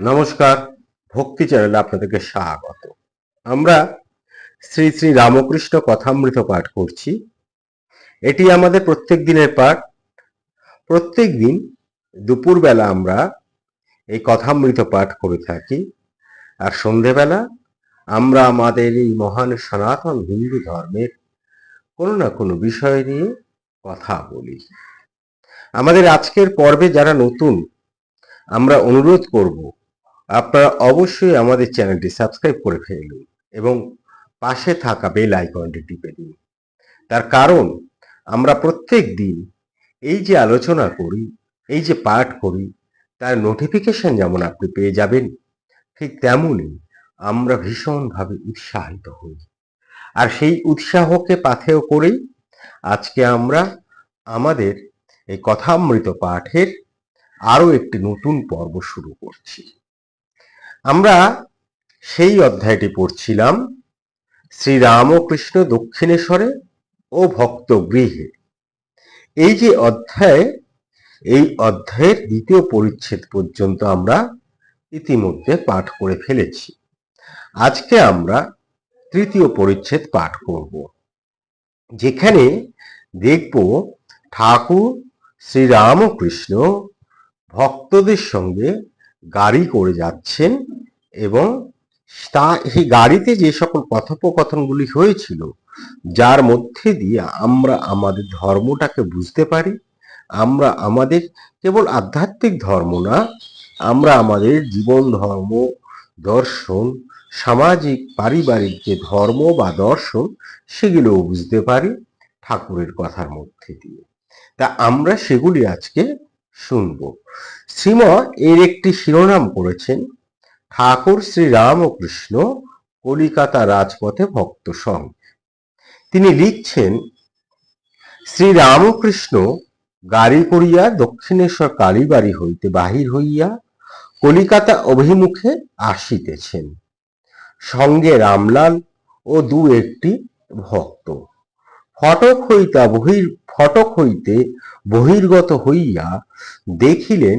নমস্কার, ভক্তি চ্যানেলে আপনাদেরকে স্বাগত। আমরা শ্রী শ্রী রামকৃষ্ণ কথামৃত পাঠ করছি। এটি আমাদের প্রত্যেক দিনের পাঠ। প্রত্যেক দিন দুপুরবেলা আমরা এই কথামৃত পাঠ করে থাকি আর সন্ধেবেলা আমরা আমাদের এই মহান সনাতন হিন্দু ধর্মের কোনো না কোনো বিষয় নিয়ে কথা বলি। আমাদের আজকের পর্বে যারা নতুন, আমরা অনুরোধ করব আপনারা অবশ্যই আমাদের চ্যানেলটি সাবস্ক্রাইব করে ফেলুন এবং পাশে থাকা বেল আইকনটি টিপে দিন। তার কারণ, আমরা প্রত্যেক দিন এই যে আলোচনা করি, এই যে পাঠ করি, তার নোটিফিকেশন যেমন আপনি পেয়ে যাবেন, ঠিক তেমনই আমরা ভীষণভাবে উৎসাহিত হই। আর সেই উৎসাহকে পাথেয় করেই আজকে আমরা আমাদের এই কথামৃত পাঠের আরও একটি নতুন পর্ব শুরু করছি। আমরা সেই অধ্যায়টি পড়ছিলাম শ্রীরামকৃষ্ণ দক্ষিণেশ্বরে ও ভক্ত গৃহে এই যে অধ্যায়, এই অধ্যায়ের দ্বিতীয় পরিচ্ছেদ পর্যন্ত আমরা ইতিমধ্যে পাঠ করে ফেলেছি। আজকে আমরা তৃতীয় পরিচ্ছেদ পাঠ করব। যেখানে দেখব ঠাকুর শ্রীরামকৃষ্ণ ভক্তদের সঙ্গে গাড়ি করে যাচ্ছেন এবং তা সেই গাড়িতে যে সকল কথোপকথনগুলি হয়েছিল, যার মধ্যে দিয়ে আমরা আমাদের ধর্মটাকে বুঝতে পারি, আমরা আমাদের কেবল আধ্যাত্মিক ধর্ম না, আমরা আমাদের জীবন ধর্ম, দর্শন, সামাজিক, পারিবারিক যে ধর্ম বা দর্শন, সেগুলোও বুঝতে পারি ঠাকুরের কথার মধ্যে দিয়ে। তা আমরা সেগুলি আজকে শুনব। শ্রীম এর একটি শিরোনাম করেছেন, ঠাকুর শ্রী রামকৃষ্ণ কলিকাতা রাজপথে ভক্ত সং তিনি লিখছেন, শ্রী রামকৃষ্ণ গাড়ি করিয়া দক্ষিণেশ্বর কালীবাড়ি হইতে বাহির হইয়া কলিকাতা অভিমুখে আসিতেছেন। সঙ্গে রামলাল ও দু একটি ভক্ত। ফটক হইতা বহির, ফটক হইতে বহির্গত হইয়া দেখিলেন,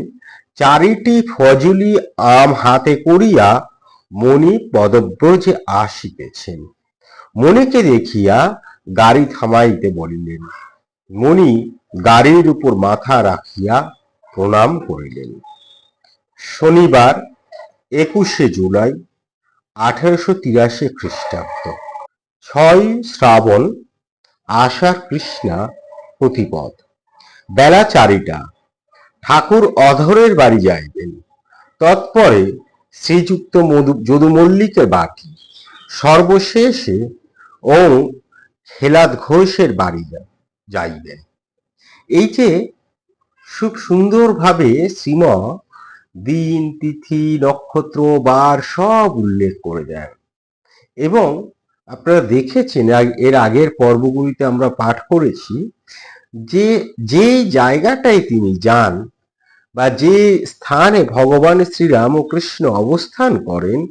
চারিটি ফজলি আম হাতে করিয়া মণি পদব্রজে আসিতেছেন। মণিকে দেখিয়া গাড়ি থামাইতে বলিলেন, মণি গাড়ির উপর মাথা রাখিয়া প্রণাম করিলেন। শনিবার, একুশে জুলাই, আঠারোশো তিরাশি খ্রিস্টাব্দ, ছয় শ্রাবণ আষাঢ় কৃষ্ণা প্রতিপদ। বেলা চারিটা। ঠাকুর অধরের বাড়ি যাইবেন। তৎপরে শ্রীযুক্ত মধু যদু মল্লিকের বাকি। সর্বশেষে ও হেলাদ ঘোষের বাড়ি যাইবেন। এই যে খুব সুন্দরভাবে শ্রীম দিন, তিথি, নক্ষত্র, বার সব উল্লেখ করে দেন এবং আপনারা দেখেছেন এর আগের পর্বগুলিতে আমরা পাঠ করেছি যে যে জায়গাটায় তিনি যান বা যে স্থানে ভগবান শ্রীরামকৃষ্ণ অবস্থান করেন,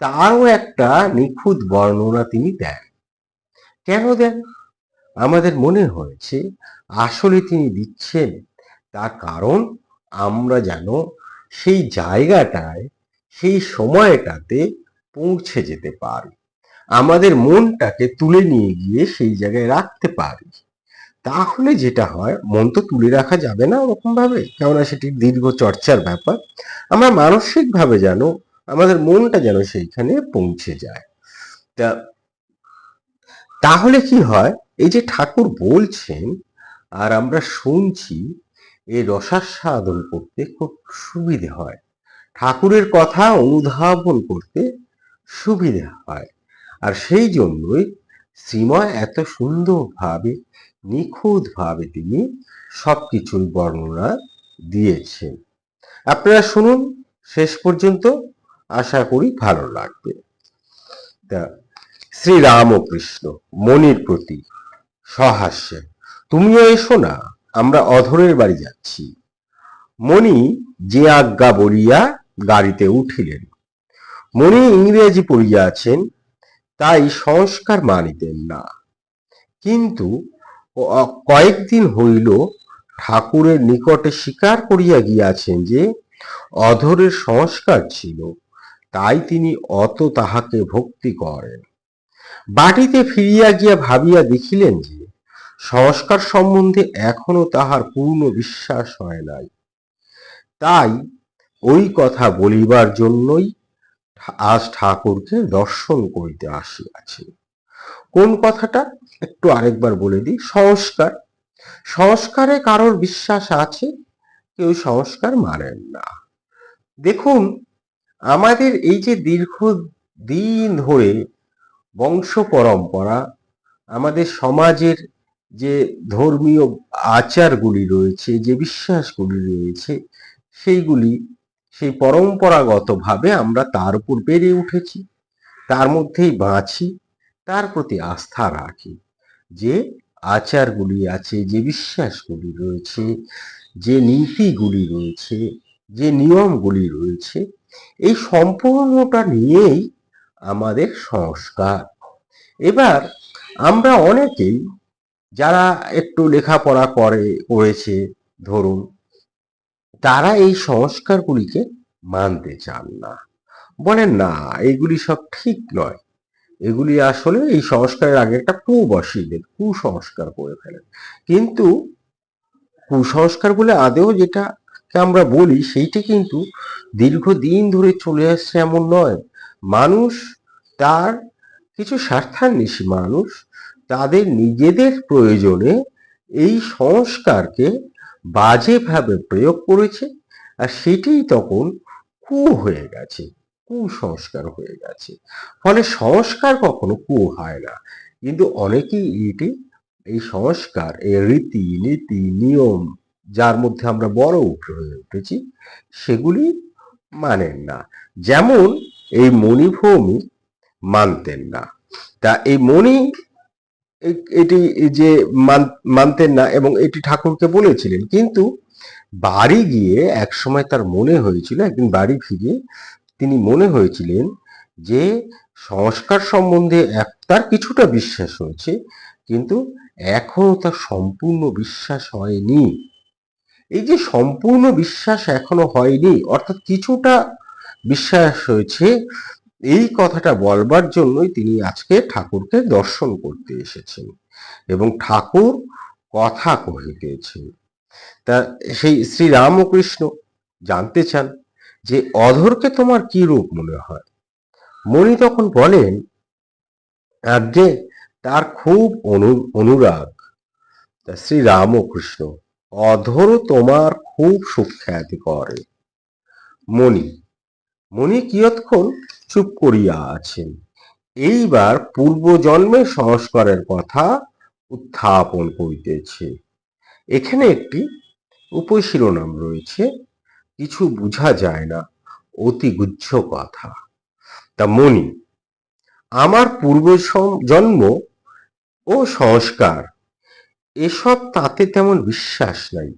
তারও একটা নিখুঁত বর্ণনা তিনি দেন। কেন দেন? আমাদের মনে হয়েছে, আসলে তিনি দিচ্ছেন, তার কারণ আমরা যেন সেই জায়গাটায়, সেই সময়টাতে পৌঁছে যেতে পারি। আমাদের মনটাকে তুলে নিয়ে গিয়ে সেই জায়গায় রাখতে পারি। তাহলে যেটা হয়, মন তো তুলে রাখা যাবে না ওরকম ভাবে কেননা সেটি দীর্ঘ চর্চার ব্যাপার। আমরা মানসিক ভাবে যেন, আমাদের মনটা যেন সেইখানে পৌঁছে যায়। তা, তাহলে কি হয়, এই যে ঠাকুর বলছেন, আর আমরা শুনছি এই রসাস্বাদন করতে খুব সুবিধে হয়। ঠাকুরের কথা অনুধাবন করতে সুবিধে হয়। আর সেই জন্যই শ্রীময় এত সুন্দরভাবে, নিখুঁতভাবে তিনি সবকিছুর বর্ণনা দিয়েছেন। আপনারা শুনুন, শেষ পর্যন্ত আশা করি ভালো লাগবে। তা শ্রী রামকৃষ্ণ মনির প্রতি সহাস্যে, তুমিও এসো না, আমরা অধরের বাড়ি যাচ্ছি। মণি যে আজ্ঞা বলিয়া গাড়িতে উঠিলেন। মণি ইংরেজি পড়িয়াছেন তাই সংস্কার মানিতেন না। কিন্তু কয়েকদিন হইল ঠাকুরের নিকটে স্বীকার করিয়া গিয়াছেন যে অধরের সংস্কার ছিল, তাই তিনি অত তাহাকে ভক্তি করেন। বাটিতে ফিরিয়া গিয়া ভাবিয়া দেখিলেন যে সংস্কার সম্বন্ধে এখনও তাহার পূর্ণ বিশ্বাস হয় নাই। তাই ওই কথা বলিবার জন্যই আজ ঠাকুরকে দর্শন করিতে আসিয়াছে। কোন কথাটা? একটু আরেকবার বলে দিই, সংস্কার। সংস্কারে কারোর বিশ্বাস আছে? কেউ সংস্কার মানেন না। দেখুন, আমাদের এই যে দীর্ঘ দিন ধরে বংশ পরম্পরা, আমাদের সমাজের যে ধর্মীয় আচারগুলি রয়েছে, যে বিশ্বাসগুলি রয়েছে, সেইগুলি সেই পরম্পরাগতভাবে আমরা তার উপর বেড়ে উঠেছি, তার মধ্যেই বাঁচি, তার প্রতি আস্থা রাখি। যে আচারগুলি আছে, যে বিশ্বাসগুলি রয়েছে, যে নীতিগুলি রয়েছে, যে নিয়মগুলি রয়েছে, এই সম্পূর্ণটা নিয়েই আমাদের সংস্কার। এবার আমরা অনেকেই যারা একটু লেখাপড়া করে, করেছে, ধরুন তারা এই সংস্কারগুলিকে মানতে চান না। বলেন, না, এগুলি সব ঠিক নয়। এগুলি আসলে এই সংস্কারের আগে একটা কু বসিয়ে দেন কুসংস্কার করে ফেলেন। কিন্তু কুসংস্কার বলে আদেও যেটাকে আমরা বলি, সেইটা কিন্তু দীর্ঘদিন ধরে চলে আসছে এমন নয়। মানুষ তার কিছু স্বার্থান্বেষী মানুষ, তাদের নিজেদের প্রয়োজনে এই সংস্কারকে বাজেভাবে প্রয়োগ করেছে, আর সেটি তখন কু হয়ে গেছে, কুসংস্কার হয়ে গেছে। ফলে সংস্কার কখনো কু হয় না। কিন্তু অনেকেই এটি, এই সংস্কার, এই রীতি, নীতি, নিয়ম, যার মধ্যে আমরা বড় উঠে হয়ে উঠেছি, সেগুলি মানেন না। যেমন এই মণিভূমি মানতেন না। তা এই মণি এটি যে মান- মানতেন না এবং এটি ঠাকুরকে বলেছিলেন। কিন্তু বাড়ি গিয়ে একসময় তার মনে হয়েছিল, একদিন বাড়ি ফিরে তিনি মনে হয়েছিলেন যে সংস্কার সম্বন্ধে এক- তার কিছুটা বিশ্বাস হয়েছে, কিন্তু এখনও তার সম্পূর্ণ বিশ্বাস হয়নি। এই যে সম্পূর্ণ বিশ্বাস এখনও হয়নি, অর্থাৎ কিছুটা বিশ্বাস হয়েছে এই কথাটা বলবার জন্যই তিনি আজকে ঠাকুরকে দর্শন করতে এসেছেন এবং ঠাকুর কথা কহিতেছেন তা সেই শ্রী রামকৃষ্ণ জানতে চান যে অধরকে তোমার কি রূপ মনে হয়? মণি তখন বলেন আজ্ঞে তার খুব অনু, অনুরাগ। তা শ্রী রামকৃষ্ণ, অধর তোমার খুব সুখ্যাতি করে। মণি মণি কিয়ৎক্ষণ চুপ করিয়া আছেন। এইবার পূর্বজন্মের সংস্কারের কথা উত্থাপন করিতেছে এখানে একটি উপশিরোনাম রয়েছে। কিছু বোঝা যায় না। অতি গুচ্ছ কথা। তা মণি, আমার পূর্ব জন্ম ও সংস্কার, এসব তাতে তেমন বিশ্বাস নাই।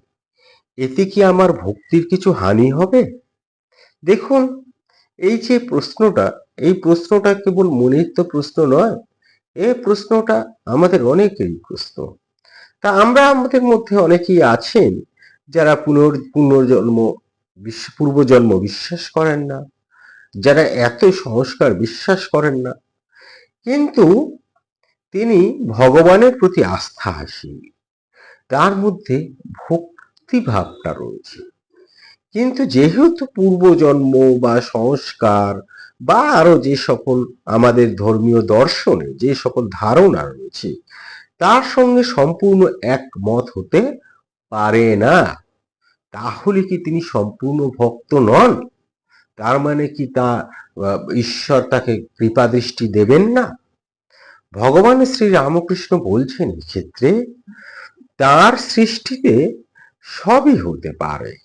এতে কি আমার ভক্তির কিছু হানি হবে? দেখুন এই যে প্রশ্নটা, এই প্রশ্নটা কেবল মনির তো প্রশ্ন নয়, এ প্রশ্নটা আমাদের অনেকেরই প্রশ্ন। তা আমরা আমাদের মধ্যে অনেকেই আছেন যারা পুনর, পুনর্জন্ম পূর্বজন্ম বিশ্বাস করেন না, যারা এত সংস্কার বিশ্বাস করেন না। কিন্তু তিনি ভগবানের প্রতি আস্থাশীল তার মধ্যে ভক্তি ভাবটা রয়েছে। কিন্তু যেহেতু পূর্বজন্ম বা সংস্কার বা আরও যে সকল আমাদের ধর্মীয় দর্শনে যে সকল ধারণা রয়েছে, তার সঙ্গে সম্পূর্ণ একমত হতে পারে না। তাহলে কি তিনি সম্পূর্ণ ভক্ত নন? তার মানে কি তা ঈশ্বর তাকে কৃপা দৃষ্টি দেবেন না? ভগবান শ্রী রামকৃষ্ণ বলছেন এই ক্ষেত্রে তার সৃষ্টিতে সবই হতে পারে।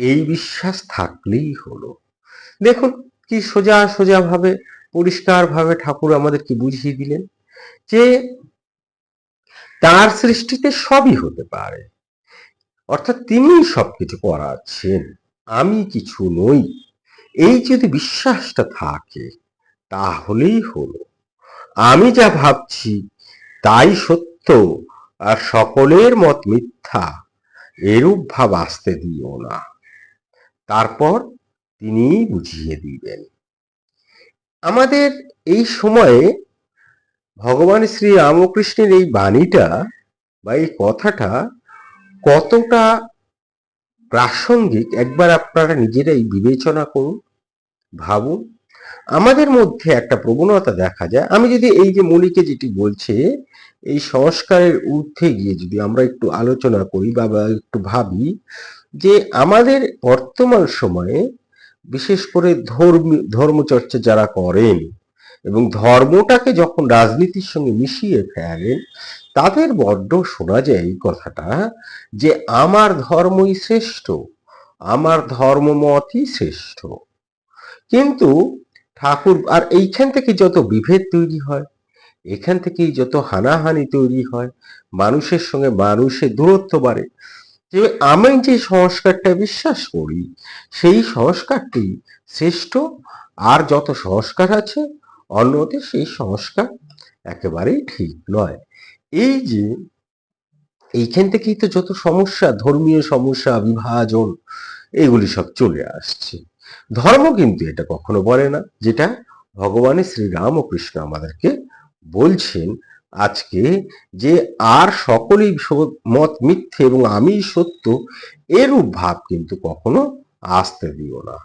এই বিশ্বাস থাকলেই হলো। দেখুন, কি সোজা সোজা ভাবে, পরিষ্কার ভাবে ঠাকুর আমাদেরকে বুঝিয়ে দিলেন? যে তার সৃষ্টিতে সবই হতে পারে। অর্থাৎ তিনি সবকিছু করাচ্ছেন, আমি কিছু নই। এই যদি বিশ্বাসটা থাকে, তাহলেই হলো। আমি যা ভাবছি, তাই সত্য, আর সকলের মত মিথ্যা, এরূপ ভাব আসতে দিও না। তারপর তিনি বুঝিয়ে দিবেন। আমাদের এই সময়ে ভগবান শ্রী রামকৃষ্ণের এই বাণীটা বা এই কথাটা কতটা প্রাসঙ্গিক একবার আপনারা নিজেরাই বিবেচনা করুন, ভাবুন। আমাদের মধ্যে একটা প্রবণতা দেখা যায়। আমি যদি এই যে মলিকে যেটি বলছে, এই সংস্কারের ঊর্ধ্বে গিয়ে যদি আমরা একটু আলোচনা করি বা একটু ভাবি যে আমাদের বর্তমান সময়ে বিশেষ করে ধর্মী, ধর্মচর্চা যারা করেন এবং ধর্মটাকে যখন রাজনীতির সঙ্গে মিশিয়ে ফেলেন, তাদের বড্ড শোনা যায় এই কথাটা যে আমার ধর্মই শ্রেষ্ঠ, আমার ধর্মমতই শ্রেষ্ঠ। কিন্তু ঠাকুর, আর এইখান থেকে যত বিভেদ তৈরি হয়, এখান থেকেই যত হানাহানি তৈরি হয়, মানুষের সঙ্গে মানুষের দূরত্ব বাড়ে যে আমি যে সংস্কারটা বিশ্বাস করি, সেই সংস্কারটি শ্রেষ্ঠ আর যত সংস্কার আছে, অন্যতে সেই সংস্কার একেবারেই ঠিক নয়। এই যে এইখান থেকেই তো যত সমস্যা, ধর্মীয় সমস্যা, বিভাজন, এগুলি সব চলে আসছে। ধর্ম কিন্তু এটা কখনো বলে না, যেটা ভগবানের শ্রী কৃষ্ণ আমাদেরকে বলছেন আজকে যে আর সকলেই মত মিথ্যে এবং আমি সত্য, এরূপ ভাব কিন্তু কখনো আসতে দিও না।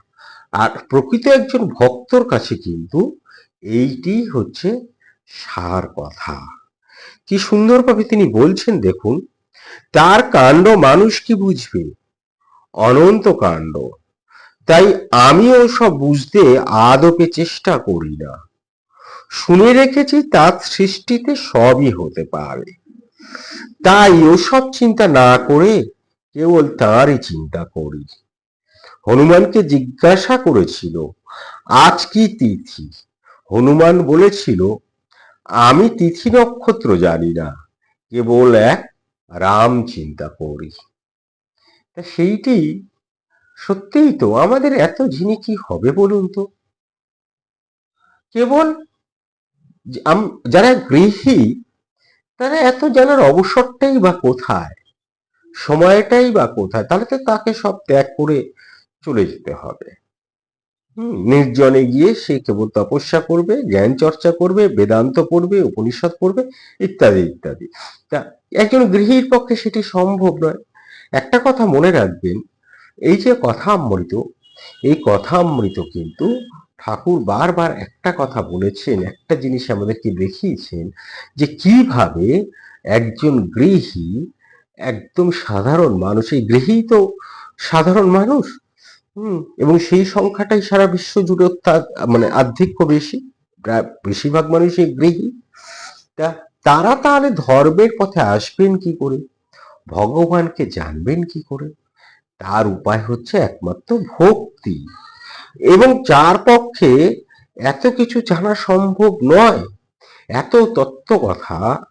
আর প্রকৃত একজন ভক্তর কাছে কিন্তু এইটি হচ্ছে সার কথা। কি সুন্দরভাবে তিনি বলছেন, দেখুন, তার কাণ্ড মানুষ কি বুঝবে? অনন্ত কাণ্ড। তাই আমিও সব বুঝতে আদপে চেষ্টা করি না। শুনে রেখেছি তার সৃষ্টিতে সবই হতে পারে। তাই ওসব চিন্তা না করে কেবল তাঁরই চিন্তা করি। হনুমানকে জিজ্ঞাসা করেছিল, আজ কি তিথি? হনুমান বলেছিল, আমি তিথি নক্ষত্র জানি না, কেবল এক রাম চিন্তা করি। তা সেইটি সত্যিই তো আমাদের এত ঝিনি কি হবে বলুন তো? কেবল যারা গৃহী, তারা এত জানার অবসরটাই বা কোথায়? সময়টাই বা কোথায়? তাহলে তো তাকে সব ত্যাগ করে চলে যেতে হবে। নির্জনে গিয়ে সে কেবল তপস্যা করবে, জ্ঞান চর্চা করবে, বেদান্ত পড়বে, উপনিষদ পড়বে, ইত্যাদি ইত্যাদি। তা একজন গৃহীর পক্ষে সেটি সম্ভব নয়। একটা কথা মনে রাখবেন, এই যে কথা অমৃত এই কথা অমৃত কিন্তু ঠাকুর বারবার একটা কথা বলেছেন, একটা জিনিস আমাদেরকে দেখিয়েছেন যে কীভাবে একজন গৃহী একদম সাধারণ মানুষ, এই গৃহী তো সাধারণ মানুষ, হুম, এবং সেই সংখ্যাটাই সারা বিশ্ব জুড়ে মানে আধিক্য বেশি বেশিরভাগ মানুষই গৃহী। তা তারা তাহলে ধর্মের পথে আসবেন কি করে? ভগবানকে জানবেন কি করে? তার উপায় হচ্ছে একমাত্র ভক্তি। এবং যার পক্ষে এত কিছু জানা সম্ভব নয়। এত তত্ত্ব কথা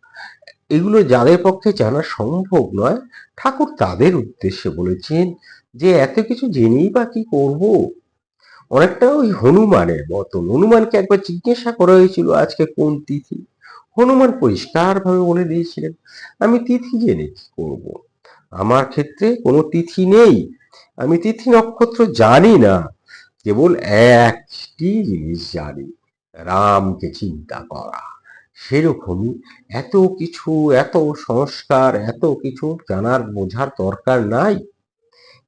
এগুলো যাদের পক্ষে জানা সম্ভব নয়, ঠাকুর তাদের উদ্দেশ্যে বলেছেন যে এত কিছু জেনেই বা কি করব? অনেকটা ওই হনুমানের মতন। হনুমানকে একবার জিজ্ঞাসা করা হয়েছিল আজকে কোন তিথি? হনুমান পরিষ্কারভাবে বলে দিয়েছিলেন, আমি তিথি জেনে কি করব? আমার ক্ষেত্রে কোনো তিথি নেই। আমি তিথি নক্ষত্র জানি না। কেবল একটি জিনিস জানি, রামকে চিন্তা করা। সেরকমই এত কিছু, এত সংস্কার, এত কিছু জানার, বোঝার দরকার নাই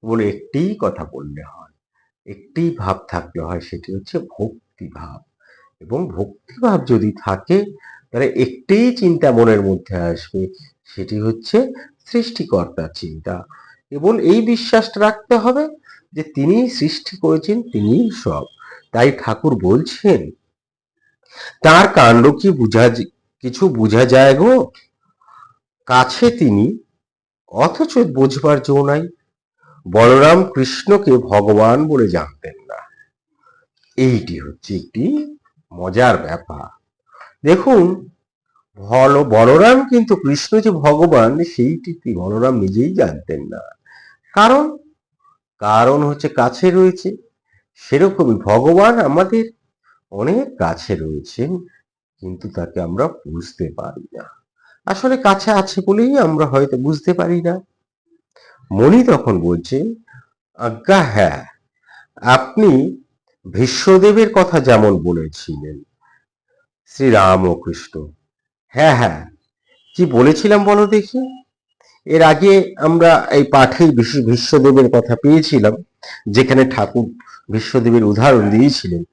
বলে একটিই কথা বললে হয়। একটি ভাব থাকলে হয়, সেটি হচ্ছে ভক্তি ভাব এবং ভক্তি ভাব যদি থাকে, তাহলে একটিই চিন্তা মনের মধ্যে আসবে, সেটি হচ্ছে সৃষ্টিকর্তার চিন্তা। কেবল এই বিশ্বাসটা রাখতে হবে যে তিনি সৃষ্টি করেছেন, তিনিই সব। তাই ঠাকুর বলছেন, তার কাণ্ড কি বুঝা কিছু বোঝা যায় গো? কাছে তিনি, অথচ বোঝবার জো নাই। বলরাম কৃষ্ণকে ভগবান বলে জানতেন না। এইটি হচ্ছে একটি মজার ব্যাপার। দেখুন, বল- বলরাম কিন্তু কৃষ্ণ যে ভগবান, সেইটি বলরাম নিজেই জানতেন না। কারণ কারণ হচ্ছে কাছে রয়েছে। সেরকমই ভগবান আমাদের অনেক কাছে রয়েছেন, কিন্তু তাকে আমরা বুঝতে পারি না। আসলে কাছে আছে বলেই আমরা হয়তো বুঝতে পারি না। মনি তখন বলছে, আজ্ঞা হ্যাঁ আপনি ভীষ্মদেবের কথা যেমন বলেছিলেন শ্রী রামকৃষ্ণ হ্যাঁ হ্যাঁ কি বলেছিলাম বলো দেখি? এর আগে আমরা এই পাঠেই বিশ্ব বিশ্বদেবের কথা পেয়েছিলাম যেখানে ঠাকুর বিশ্বদেবের উদাহরণ দিয়েছিলেন।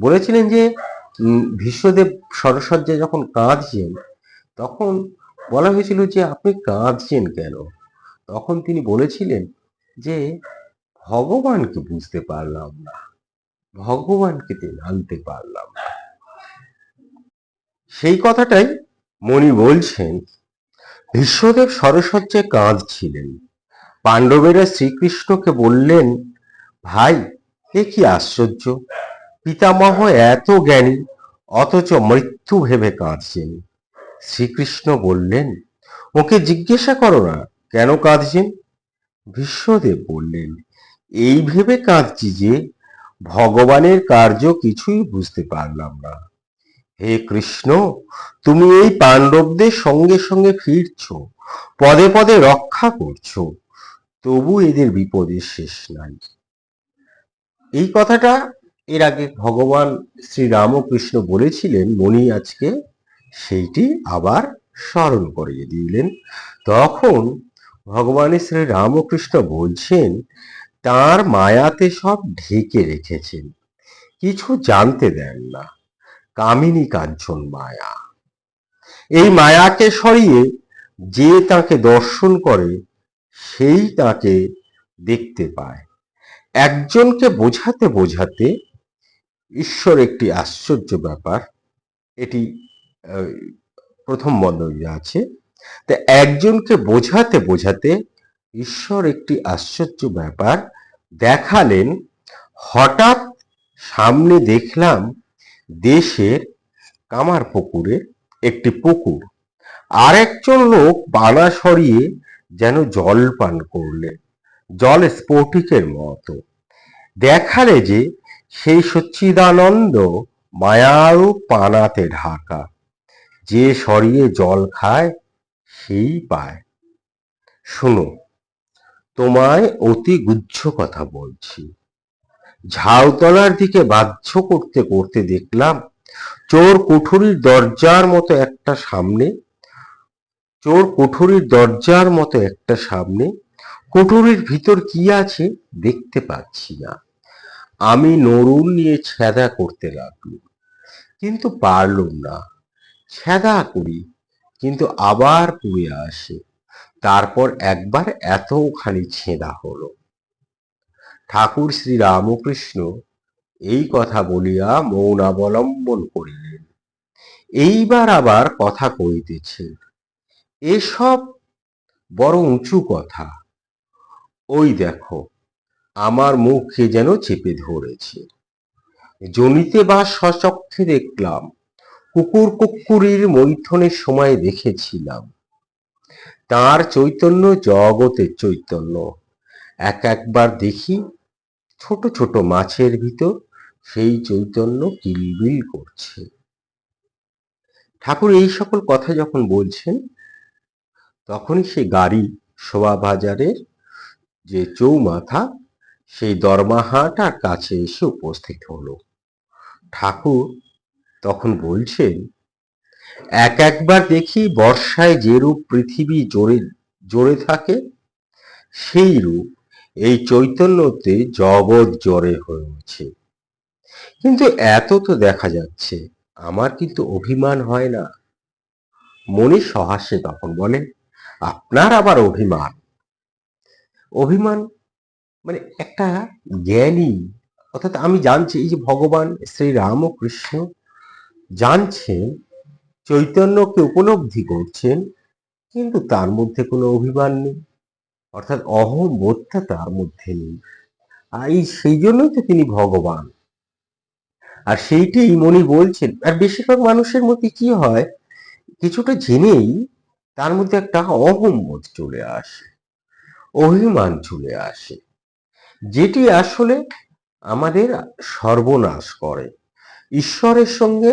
বলেছিলেন যে উম, ভীষ্মদেব সরসজ্জায় যখন কাঁদছেন তখন বলা হয়েছিল যে আপনি কাঁদছেন কেন? তখন তিনি বলেছিলেন যে ভগবানকে বুঝতে পারলাম না। ভগবানকে আনতে পারলাম না। সেই কথাটাই মণি বলছেন। ভীষ্মদেব সরসজ্জায় কাঁদছিলেন পাণ্ডবেরা শ্রীকৃষ্ণকে বললেন, ভাই, এ কি আশ্চর্য! পিতামহ এত জ্ঞানী, অথচ মৃত্যু ভেবে কাঁদছেন। শ্রীকৃষ্ণ বললেন, ওকে জিজ্ঞাসা করো না, কেন কাঁদছেন? ভীষ্মদেব বললেন, এই ভেবে কাঁদছি যে, ভগবানের কার্য কিছুই বুঝতে পারলাম না। হে কৃষ্ণ, তুমি এই পাণ্ডবদের সঙ্গে সঙ্গে ফিরছ, পদে পদে রক্ষা করছ, তবু এদের বিপদের শেষ নাই। এই কথাটা এর আগে ভগবান শ্রী রামকৃষ্ণ বলেছিলেন, মণি আজকে সেইটি আবার স্মরণ করিয়ে দিলেন। তখন ভগবান শ্রী রামকৃষ্ণ বলছেন, তার মায়াতে সব ঢেকে রেখেছেন, কিছু জানতে দেন না। কামিনী কাঞ্চন মায়া। এই মায়াকে সরিয়ে যে তাকে দর্শন করে, সেই তাকে দেখতে পায়। একজনকে বোঝাতে বোঝাতে ঈশ্বর একটি আশ্চর্য ব্যাপার। এটি প্রথম বন্ধনী আছে। তা একজনকে বোঝাতে বোঝাতে ঈশ্বর একটি আশ্চর্য ব্যাপার দেখালেন। হঠাৎ সামনে দেখলাম দেশের কামার পুকুরে একটি পুকুর। আরেকজন লোক বানা সরিয়ে যেন জল পান করলেন। জল স্ফটিকের মতো। দেখালে যে সেই সচ্চিদানন্দ মায়ারও পানাতে ঢাকা। যে সরিয়ে জল খায়, সেই পায়। শোনো, তোমায় অতি গুচ্ছ কথা বলছি। ঝাউতলার দিকে বাধ্য করতে করতে দেখলাম চোর কুঠুরির দরজার মতো একটা সামনে, চোর কুঠুরির দরজার মতো একটা সামনে, কুঠুরির ভিতর কি আছে দেখতে পাচ্ছি না। আমি নরুন নিয়ে ছেদা করতে লাগলাম, কিন্তু পারলুম না। ছেদা করি, কিন্তু আবার পুড়ে আসে। তারপর একবার এতখানি ছেঁদা হলো। ঠাকুর শ্রী রামকৃষ্ণ এই কথা বলিয়া মৌন অবলম্বন করিলেন। এইবার আবার কথা কইতেছে এসব বড় উঁচু কথা, ওই দেখো, আমার মুখে যেন চেপে ধরেছে। জনিতে বা সচক্ষে দেখলাম, কুকুর কুকুরির মৈথনের সময় দেখেছিলাম। তার চৈতন্য জগতের চৈতন্য, এক একবার দেখি ছোট ছোট মাছের ভিতর সেই চৈতন্য কিলবিল করছে। ঠাকুর এই সকল কথা যখন বলছেন, তখনই সে গাড়ি শোভাবাজারের যে চৌমাথা, সেই দরমাহাটার কাছে এসে উপস্থিত হলো। ঠাকুর তখন বলছেন, এক একবার দেখি বর্ষায় যেরূপ পৃথিবী জোরে জোরে থাকে, সেই রূপ এই চৈতন্যতে জগৎ জড়ে হয়েছে। কিন্তু এত তো দেখা যাচ্ছে, আমার কিন্তু অভিমান হয় না। মনে সহাসে তখন বলে, আপনার আবার অভিমান? অভিমান মানে একটা জ্ঞানী, অর্থাৎ আমি জানছি এই যে ভগবান শ্রী রামকৃষ্ণ জানছেন, চৈতন্যকে উপলব্ধি করছেন, কিন্তু তার মধ্যে কোনো অভিমান নেই। অর্থাৎ অহমবোধটা তার মধ্যে নেই। এই সেই জন্যই তো তিনি ভগবান। আর সেইটাই মনি বলছেন, আর বেশিরভাগ মানুষের মধ্যে কি হয়, কিছুটা জেনেই তার মধ্যে একটা অহমবোধ চলে আসে, অভিমান চলে আসে, যেটি আসলে আমাদের সর্বনাশ করে। ঈশ্বরের সঙ্গে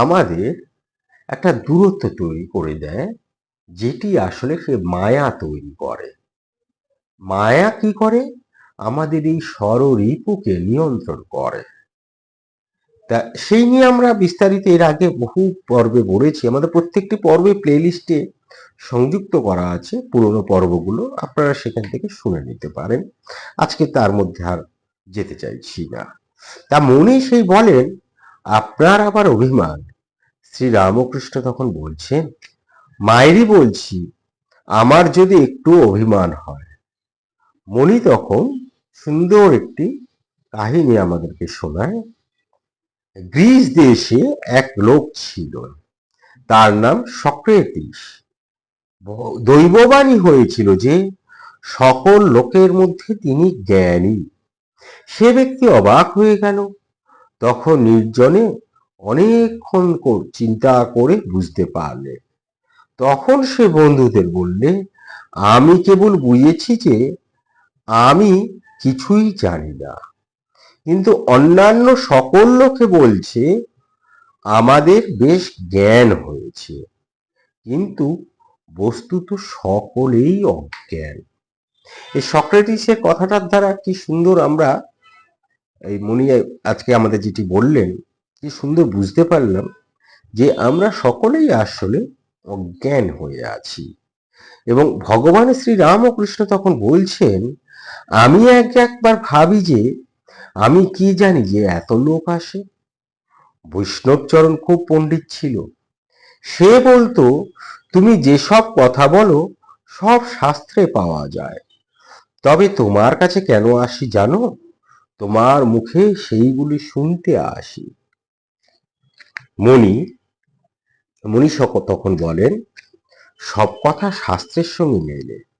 আমাদের একটা দূরত্ব তৈরি করে দেয়, যেটি আসলে সে মায়া তৈরি করে। মায়া কি করে? আমাদের এই স্বররিপুকে নিয়ন্ত্রণ করে। তা সেই নিয়ে আমরা বিস্তারিত এর আগে বহু পর্বে বলেছি। আমাদের প্রত্যেকটি পর্বে প্লেলিস্টে সংযুক্ত করা আছে পুরনো পর্বগুলো। আপনারা সেখান থেকে শুনে নিতে পারেন। আজকে তার মধ্যে আর যেতে চাইছি না। তা মনে সেই বলেন, আপনার আবার অভিমান। শ্রী রামকৃষ্ণ তখন বলছেন, মায়েরই বলছি, আমার যদি একটু অভিমান হয় মণি তখন সুন্দর একটি কাহিনী আমাদেরকে শোনায়। গ্রিস দেশে এক লোক ছিল, তার নাম সক্রেটিস দৈববাণী হয়েছিল যে সকল লোকের মধ্যে তিনি জ্ঞানী। সে ব্যক্তি অবাক হয়ে গেল। তখন নির্জনে অনেকক্ষণ চিন্তা করে বুঝতে পারলে। তখন সে বন্ধুদের বললে, আমি কেবল বুঝেছি যে আমি কিছুই জানি না। কিন্তু অন্যান্য সকল লোকে বলছে, আমাদের বেশ জ্ঞান হয়েছে। কিন্তু বস্তুত সকলেই অজ্ঞান। এই সক্রেটিসের কথাটার দ্বারা কি সুন্দর আমরা এই মনি আজকে আমাদের যেটি বললেন, কি সুন্দর বুঝতে পারলাম যে আমরা সকলেই আসলে অজ্ঞান হয়ে আছি। এবং ভগবান শ্রী রামকৃষ্ণ তখন বলছেন আমি এক একবার ভাবি যে, আমি কি জানি যে এত লোক আসে। বৈষ্ণবচরণ খুব পণ্ডিত ছিল। সে বলতো, তুমি যেসব কথা বলো, সব শাস্ত্রে পাওয়া যায়। তবে তোমার কাছে কেন আসি জানো? তোমার মুখে সেইগুলি শুনতে আসি। মণি মণি তখন বলেন, সব কথা শাস্ত্রের সঙ্গে মেলে।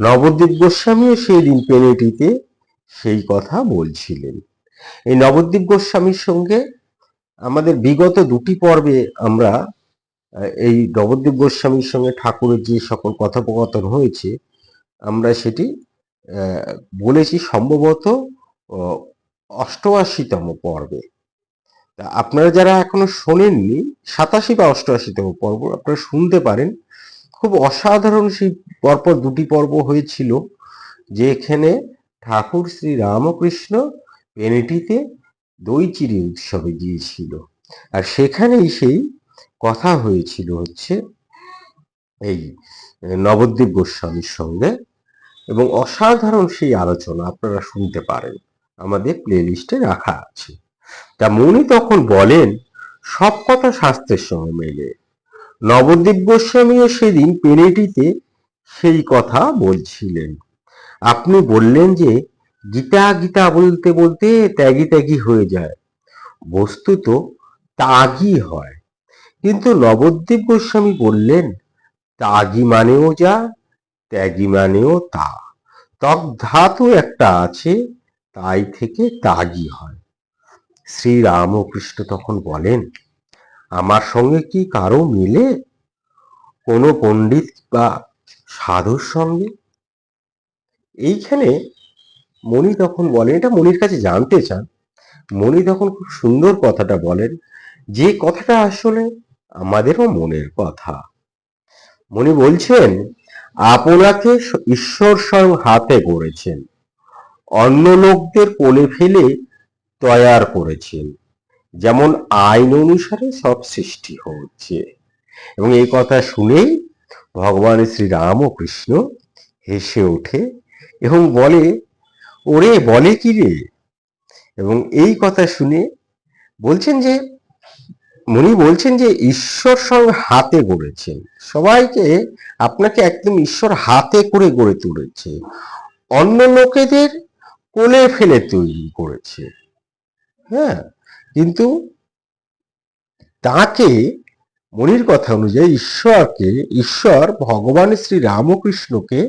নবদ্বীপ গোস্বামীও সেই দিন পেনেটিতে সেই কথা বলছিলেন। এই নবদ্বীপ গোস্বামীর সঙ্গে আমাদের বিগত দুটি পর্বে আমরা এই নবদ্বীপ গোস্বামীর সঙ্গে ঠাকুরের যে সকল কথোপকথন হয়েছে, আমরা সেটি বলেছি সম্ভবত অষ্টআশিতম পর্বে। আপনারা যারা এখনও শোনেননি, সাতাশি বা অষ্টআশিতম পর্ব আপনারা শুনতে পারেন। খুব অসাধারণ সেই পরপর দুটি পর্ব হয়েছিল যে এখানে ঠাকুর শ্রী রামকৃষ্ণ পেনেটিতে দই চিড়ি উৎসবে গিয়েছিল। আর সেখানেই সেই কথা হয়েছিল হচ্ছে এই নবদ্বীপ গোস্বামীর সঙ্গে এবং অসাধারণ সেই আলোচনা আপনারা শুনতে পারেন, আমাদের প্লে লিস্টে রাখা আছে। তা মনি তখন বলেন, সব কথা শাস্ত্রের সঙ্গে মেলে। নবদ্বীপ গোস্বামীও সেদিন পেনেটিতে সেই কথা বলছিলেন। আপনি বললেন যে, গীতা গীতা বলতে বলতে ত্যাগী ত্যাগী হয়ে যায়। বস্তুত তাগি হয়। কিন্তু নবদ্বীপ গোস্বামী বললেন তাগি মানেও যা, ত্যাগী মানেও তা। তক ধাতু একটা আছে, তাই থেকে তাগি হয়। শ্রী রামকৃষ্ণ তখন বলেন আমার সঙ্গে কি কারও মিলে? কোনো পণ্ডিত বা সাধুর সঙ্গে? এইখানে মণি তখন বলেন, এটা মনির কাছে জানতে চান। মণি তখন খুব সুন্দর কথাটা বলেন, যে কথাটা আসলে আমাদেরও মনের কথা। মণি বলছেন, আপনাকে ঈশ্বর স্বয়ং হাতে করেছেন। অন্য লোকদের কোলে ফেলে তৈয়ার করেছেন। যেমন আইন অনুসারে সব সৃষ্টি হচ্ছে। এবং এই কথা শুনেই ভগবান শ্রী কৃষ্ণ হেসে ওঠে এবং বলে, ওরে বলে কি রে? এবং এই কথা শুনে বলছেন যে উনি বলছেন যে, ঈশ্বর সঙ্গে হাতে গড়েছেন। সবাইকে আপনাকে একদম ঈশ্বর হাতে করে গড়ে তুলেছে। অন্য লোকেদের কোলে ফেলে তৈরি করেছে। হ্যাঁ কিন্তু তাকে মনির কথা অনুযায়ী ঈশ্বরকে, ঈশ্বর ভগবান শ্রী রামকৃষ্ণকে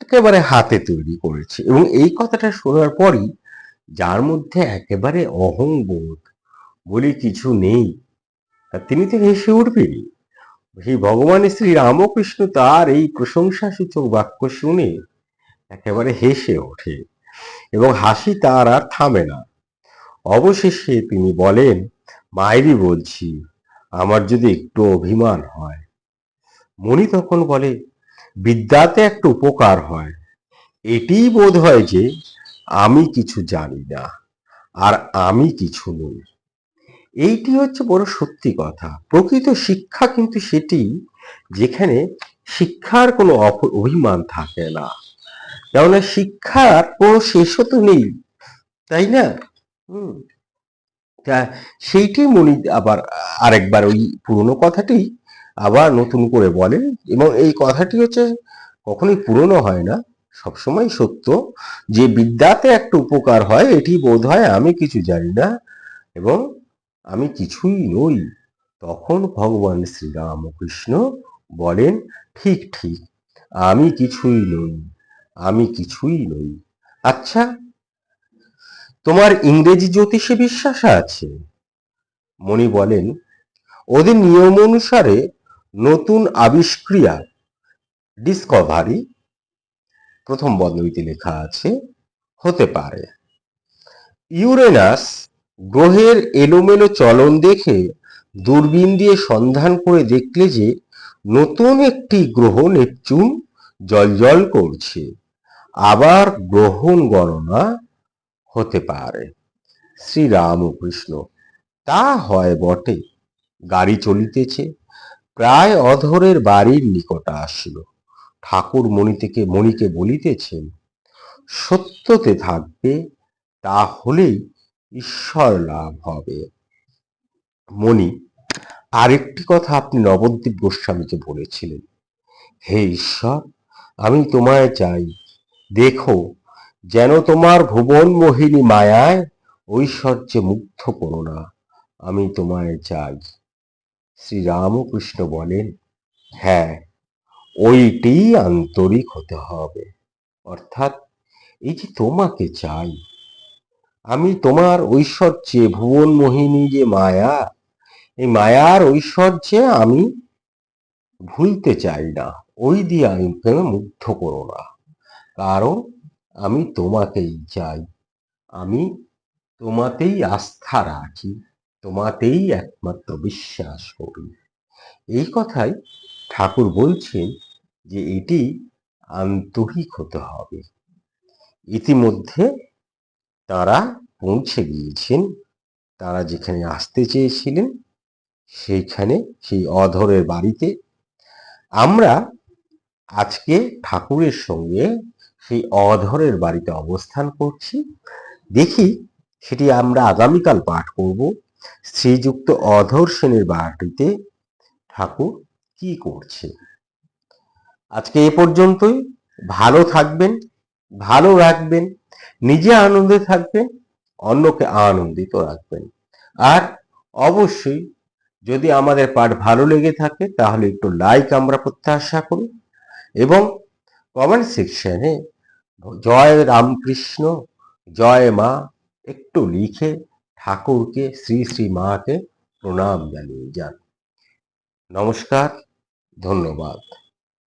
একেবারে হাতে তৈরি করেছে। এবং এই কথাটা শোনার পরই যার মধ্যে একেবারে অহংবোধ বলে কিছু নেই তিনি তো হেসে উঠবেনই। সেই ভগবান শ্রী রামকৃষ্ণ তার এই প্রশংসা সূচক বাক্য শুনে একেবারে হেসে ওঠে এবং হাসি তার আর থামে না। অবশেষে তিনি বলেন, মায়েরই বলছি, আমার যদি একটু অভিমান হয়। মণি তখন বলে, বিদ্যাতে একটা উপকার হয়। এটিই বোধ হয় যে আমি কিছু জানি না, আর আমি কিছু নই। এইটি হচ্ছে বড় সত্যি কথা। প্রকৃত শিক্ষা কিন্তু সেটি যেখানে শিক্ষার কোনো অভিমান থাকে না। কেননা শিক্ষার কোনো শেষও তো নেই, তাই না? হুম। তা সেইটি মনি আবার আরেকবার ওই পুরনো কথাটি আবার নতুন করে বলেন এবং এই কথাটি হচ্ছে কখনোই পুরনো হয় না, সবসময় সত্য যে বিদ্যাতে একটা উপকার হয় এটি বোধ হয় আমি কিছু জানি না এবং আমি কিছুই নই। তখন ভগবান শ্রীরামকৃষ্ণ বলেন, ঠিক ঠিক, আমি কিছুই নই, আমি কিছুই নই। আচ্ছা তোমার ইংরেজি জ্যোতিষে বিশ্বাস আছে? মণি বলেন ওদের নিয়ম অনুসারে নতুন আবিষ্ক্রিয়া ডিসকভারি প্রথম বন্ধনীতে লেখা আছে, হতে পারে। ইউরেনাস গ্রহের এলোমেলো চলন দেখে দূরবীন দিয়ে সন্ধান করে দেখলে যে নতুন একটি গ্রহ নেপচুন জলজল করছে। আবার গ্রহণ গণনা হতে পারে। শ্রীরামকৃষ্ণ তা হয় বটে। গাড়ি চলিতেছে, প্রায় অধরের বাড়ির নিকট আসিল। ঠাকুর মণি থেকে মণিকে বলিতেছেন, সত্যতে থাকবে তা হলেই ঈশ্বর লাভ হবে। মণি, আরেকটি কথা আপনি নবদ্বীপ গোস্বামীকে বলেছিলেন। হে ঈশ্বর, আমি তোমায় চাই। দেখো যেন তোমার ভুবন মোহিনী মায়ায় ঐশ্বর্যে মুগ্ধ করো না। আমি তোমায় চাই। শ্রীরামকৃষ্ণ বলেন হ্যাঁ ওইটি আন্তরিক হতে হবে। অর্থাৎ এই যে তোমাকে চাই, আমি তোমার ঐশ্বর্যে, ভুবন মোহিনী যে মায়া, এই মায়ার ঐশ্বর্যে আমি ভুলতে চাই না। ওই দিয়ে আমি প্রেমে মুগ্ধ করো না। কারণ আমি তোমাকেই চাই আমি তোমাতেই আস্থা রাখি, তোমাতেই একমাত্র বিশ্বাস করি। এই কথাই ঠাকুর বলছেন যে এটি আন্তরিক হতে হবে। ইতিমধ্যে তারা পৌঁছে গিয়েছেন, তারা যেখানে আসতে চেয়েছিলেন, সেইখানে সেই অধরের বাড়িতে। আমরা আজকে ঠাকুরের সঙ্গে সেই অধরের বাড়িতে অবস্থান করছি। দেখি সেটি আমরা আগামীকাল পাঠ করব। শ্রীযুক্ত অধর সেনের বাড়িতে ঠাকুর কি করছে? আজকে এ পর্যন্তই। ভালো থাকবেন, ভালো রাখবেন, নিজে আনন্দে থাকবেন, অন্যকে আনন্দিত রাখবেন। আর অবশ্যই যদি আমাদের পাঠ ভালো লেগে থাকে তাহলে একটু লাইক আমরা প্রত্যাশা করি এবং কমেন্ট সেকশনে জয় রামকৃষ্ণ, জয় মা, একটু লিখে ঠাকুরকে, শ্রী শ্রী মাকে প্রণাম জানিয়ে যান। নমস্কার, ধন্যবাদ।